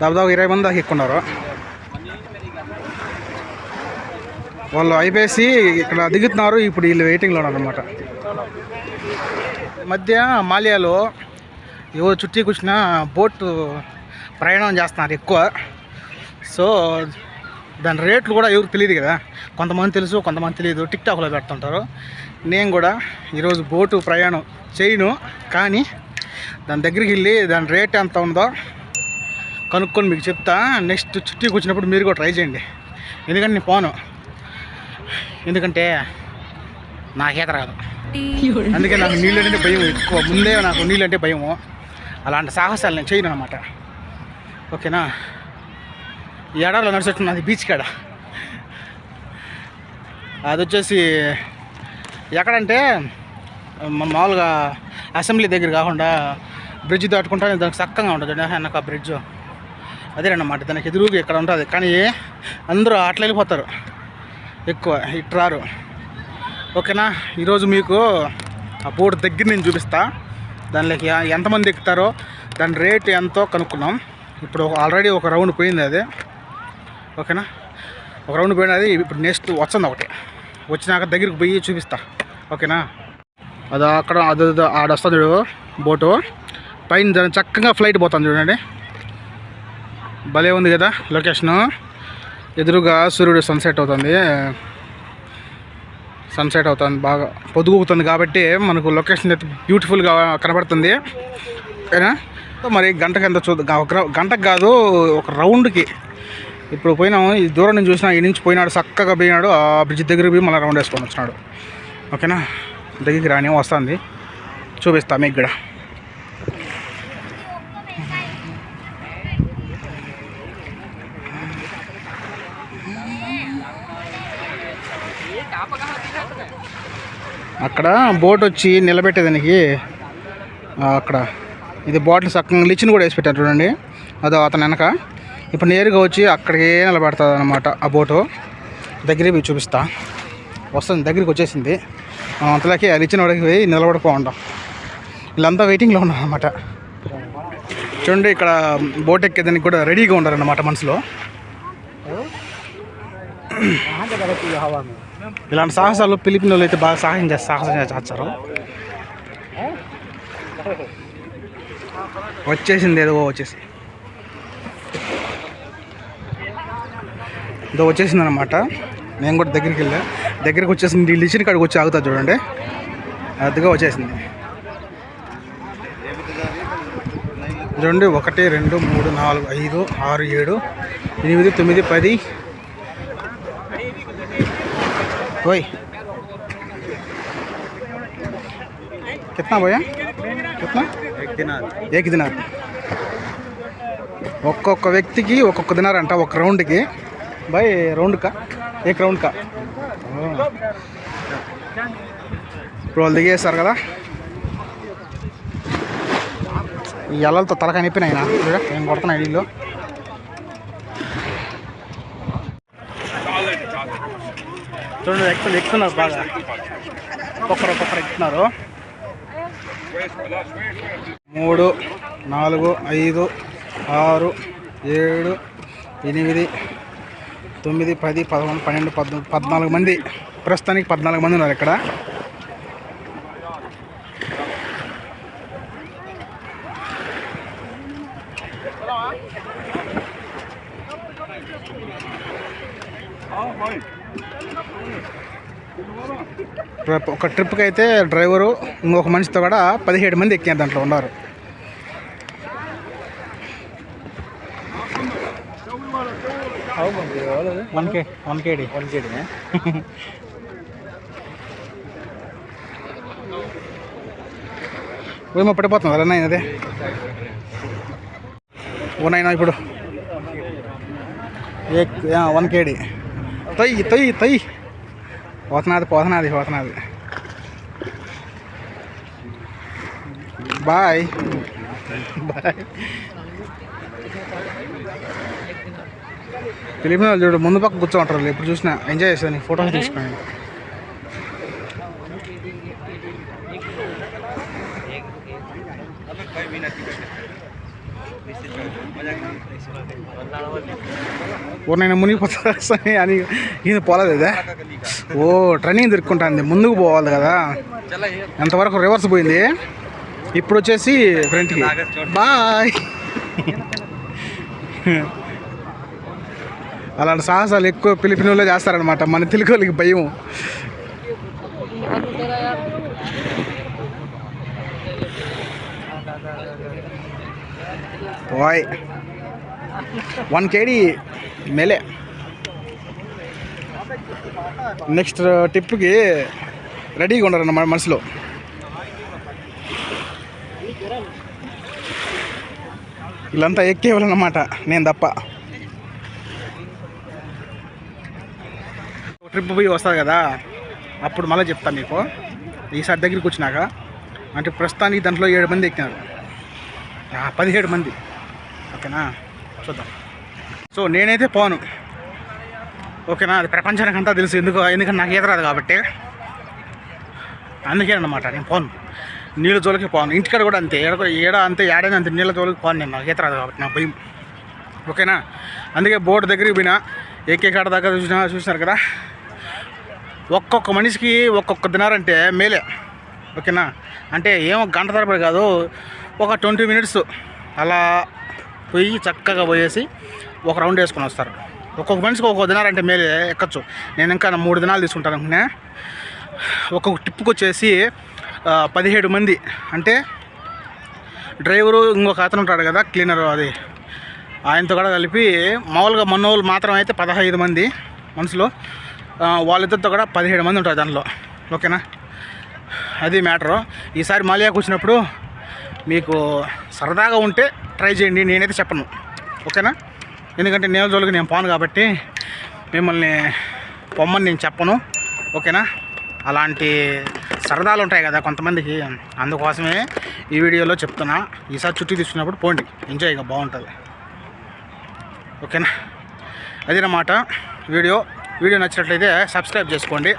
దాదాపు ఇరవై మంది దాకా ఎక్కున్నారు వాళ్ళు అయిపోయేసి ఇక్కడ దిగుతున్నారు. ఇప్పుడు వీళ్ళు వెయిటింగ్లో ఉన్నారు అనమాట మధ్య మాలియాలో ఎవరు చుట్టి కూర్చున్న బోటు ప్రయాణం చేస్తున్నారు ఎక్కువ. సో దాని రేట్లు కూడా ఎవరికి తెలియదు కదా. కొంతమంది తెలుసు కొంతమంది తెలియదు టిక్ టాక్లో పెడుతుంటారు. నేను కూడా ఈరోజు బోటు ప్రయాణం చేయను. కానీ దాని దగ్గరికి వెళ్ళి దాని రేట్ ఎంత ఉందో కనుక్కొని మీకు చెప్తా. నెక్స్ట్ చుట్టీకి కూర్చున్నప్పుడు మీరు కూడా ట్రై చేయండి. ఎందుకంటే నేను పోను. ఎందుకంటే నాకు రాదు అందుకే నాకు నీళ్ళు అంటే భయం ఎక్కువ. ముందే నాకు నీళ్ళు అంటే భయము. అలాంటి సాహసాలు నేను చేయను అనమాట ఓకేనా? ఈ ఎడారిలో నడిచేట్టున్నది బీచ్ కాడ. అది వచ్చేసి ఎక్కడంటే మామూలుగా అసెంబ్లీ దగ్గర కాకుండా బ్రిడ్జ్ దాటుకుంటా దానికి చక్కగా ఉంటుంది. వెనక బ్రిడ్జ్ అదేనమాట దానికి ఎదురుగా ఇక్కడ ఉంటుంది. కానీ అందరూ అట్లా వెళ్ళిపోతారు. ఎక్కువ ఇట్రారు. ఓకేనా? ఈరోజు మీకు ఆ బోర్డు దగ్గర నేను చూపిస్తా. దానిలోకి ఎంతమంది ఎక్కుతారో దాని రేట్ ఎంతో కనుక్కున్నాం. ఇప్పుడు ఆల్రెడీ ఒక రౌండ్ పోయింది అది. ఓకేనా? ఒక రౌండ్ పోయినది ఇప్పుడు నెక్స్ట్ వచ్చింది ఒకటి. వచ్చినాక దగ్గరికి పోయి చూపిస్తా. ఓకేనా? అది అక్కడ అది అది ఆడ వస్తుంది చూడు బోటు. పైన చక్కగా ఫ్లైట్ పోతుంది చూడండి. భలే ఉంది కదా లొకేషను. ఎదురుగా సూర్యుడు సన్సెట్ అవుతుంది. సన్సెట్ అవుతుంది బాగా. పొదుగుతుంది కాబట్టి మనకు లొకేషన్ అయితే బ్యూటిఫుల్గా కనబడుతుంది. ఓకేనా మరి గంటకు ఎంత చూద్దాం ఒక గంటకు కాదు ఒక రౌండ్కి. ఇప్పుడు పోయినాము ఈ దూరం నుంచి చూసినా ఈ నుంచి పోయినాడు చక్కగా పోయినాడు ఆ బ్రిడ్జ్ దగ్గరికి పోయి మళ్ళీ రౌండ్ వేసుకొని వచ్చినాడు. ఓకేనా? దగ్గరికి రాని వస్తుంది. చూపిస్తా మీకు అక్కడ బోట్ వచ్చి నిలబెట్టేదానికి అక్కడ. ఇది బాటిల్ సక్కగా లిచిన్ కూడా వేసి పెట్టారు చూడండి. అదో అతను వెనక. ఇప్పుడు నేరుగా వచ్చి అక్కడికే నిలబెడుతుంది అనమాట ఆ బోటు. దగ్గరే మీకు చూపిస్తా. వస్తుంది దగ్గరికి వచ్చేసింది. మనం అంతలోకి ఆ లిచిన వాడికి పోయి నిలబడిపోంటాం వీళ్ళంతా వెయిటింగ్లో ఉన్నారు అనమాట చూడండి ఇక్కడ బోట్ ఎక్కేదానికి కూడా రెడీగా ఉన్నారన్నమాట మనసులో ఇలాంటి సాహసాలు పిలిపిన వాళ్ళు అయితే బాగా సాహసం చేస్తారు సాహసం చేస్తారు. వచ్చేసింది ఏదో వచ్చేసి. ఏదో వచ్చేసింది అనమాట నేను కూడా దగ్గరికి వెళ్ళా. దగ్గరికి వచ్చేసింది వీళ్ళు కాడికి వచ్చి ఆగుతా చూడండి. అదిగా వచ్చేసింది. చూడండి ఒకటి రెండు మూడు నాలుగు ఐదు ఆరు ఏడు ఎనిమిది తొమ్మిది పది ఓయ్ कितना भैया कितना ఏక్ దినార్ ఒక్కొక్క వ్యక్తికి ఒక్కొక్క దినార్ అంట ఒక రౌండ్కి బై రౌండ్ కా ఏక్ రౌండ్ కా ఓ. ఇప్పుడు వాళ్ళు దిగేస్తారు కదా ఈ ఎల్లలతో తలకాయ నొప్పినాయి నా ఏం కొడుతున్నాయి వీళ్ళు చూడండి ఎక్కువ ఎక్కుతున్నారు బాగా. ఒక్కొక్కరు ఒక్కొక్కరు ఎక్కుతున్నారు మూడు నాలుగు ఐదు ఆరు ఏడు ఎనిమిది తొమ్మిది పది పదకొండు పన్నెండు పద్నాలుగు పద్నాలుగు మంది. ప్రస్తుతానికి పద్నాలుగు మంది ఉన్నారు ఇక్కడ. ట్రిప్- ఒక ట్రిప్కి అయితే డ్రైవరు ఇంకొక మనిషితో కూడా పదిహేడు మంది ఎక్కారు దాంట్లో ఉన్నారు. One K one KD. One KD ఏమో పడిపోతుంది నాయన అదే ఓ నాయన ఇప్పుడు. వన్ కేడి. తొయ్యి తొయ్యి తొయ్యి. పోతున్నది పోతున్నది పోతున్నది బాయ్ బాయ్ ఫిలిపిన వాళ్ళు చూడు ముందు పక్క కూర్చోంటారు వాళ్ళు ఎప్పుడు చూసినా ఎంజాయ్ చేస్తాను ఫోటోస్ తీసుకోండి ఓ ఎవరినైనా మునిగిపోతా అని ఈయన పోలేదా ఓ ట్రైనింగ్ తిరుక్కుంటుంది ముందుకు పోవాలి కదా. ఎంతవరకు రివర్స్ పోయింది? ఇప్పుడు వచ్చేసి ఫ్రంట్కి బాయ్ అలాంటి సాహసాలు ఎక్కువ పిలిపినోళ్ళే చేస్తారనమాట మన తెలుగు భయం బాయ్ వన్ కేడీ మెలే నెక్స్ట్ ట్రిప్కి రెడీగా ఉండరు మన మనసులో. వీళ్ళంతా ఎక్కేవాళ్ళనమాట నేను తప్ప. ట్రిప్ పోయి వస్తుంది కదా అప్పుడు మళ్ళీ చెప్తాను మీకు. ఈసారి దగ్గరికి వచ్చినాక అంటే ప్రస్తుతానికి దాంట్లో ఏడు మంది ఎక్కినారు. పదిహేడు మంది. ఓకేనా? చూద్దాం. సో నేనైతే పోను. ఓకేనా? అది ప్రపంచానికి అంతా తెలుసు. ఎందుకు? ఎందుకంటే నాకు ఈత రాదు కాబట్టి. అందుకే అనమాట నేను పోను. నీళ్ళ జోలికి పోను. ఇంటికాడ కూడా అంతే. ఏడ ఏడ అంతే ఏడైనా అంతే. నీళ్ళ జోలికి పోను నేను. నాకు ఈత రాదు కాబట్టి నాకు భయం. ఓకేనా? అందుకే బోర్డు దగ్గరికి పోయినా. ఏకే కాడ దగ్గర చూసినా చూసినారు కదా? ఒక్కొక్క మనిషికి ఒక్కొక్క తినారంటే మేలే. ఓకేనా? అంటే ఏమో గంట తరబడి కాదు. ఒక ట్వంటీ మినిట్స్. అలా పోయి చక్కగా పోయేసి ఒక రౌండ్ వేసుకొని వస్తారు. ఒక్కొక్క మనిషికి ఒక్కొక్క దినారంటే మేలే ఎక్కచ్చు. నేను ఇంకా మూడు దినాలు తీసుకుంటాను అనుకునే ఒక్కొక్క ట్రిప్కి వచ్చేసి పదిహేడు మంది. అంటే డ్రైవరు ఇంకొక అతను ఉంటాడు కదా క్లీనర్ అది. ఆయనతో కూడా కలిపి మామూలుగా మన వాళ్ళు మాత్రం అయితే పదహైదు మంది మనుషులు. వాళ్ళిద్దరితో కూడా పదిహేడు మంది ఉంటారు దానిలో ఓకేనా? అది మ్యాటరు. ఈసారి మాలియాకు వచ్చినప్పుడు మీకు సరదాగా ఉంటే ట్రై చేయండి నేనైతే చెప్పను. ఓకేనా? ఎందుకంటే నేను జోలికి నేను పోను కాబట్టి మిమ్మల్ని పొమ్మని నేను చెప్పను. ఓకేనా? అలాంటి సరదాలు ఉంటాయి కదా కొంతమందికి. అందుకోసమే ఈ వీడియోలో చెప్తున్నా. ఈసారి చుట్టూ తీసుకున్నప్పుడు పోండి. ఎంజాయ్గా బాగుంటుంది. ఓకేనా? అదేనమాట వీడియో వీడియో నచ్చినట్లయితే సబ్స్క్రైబ్ చేసుకోండి.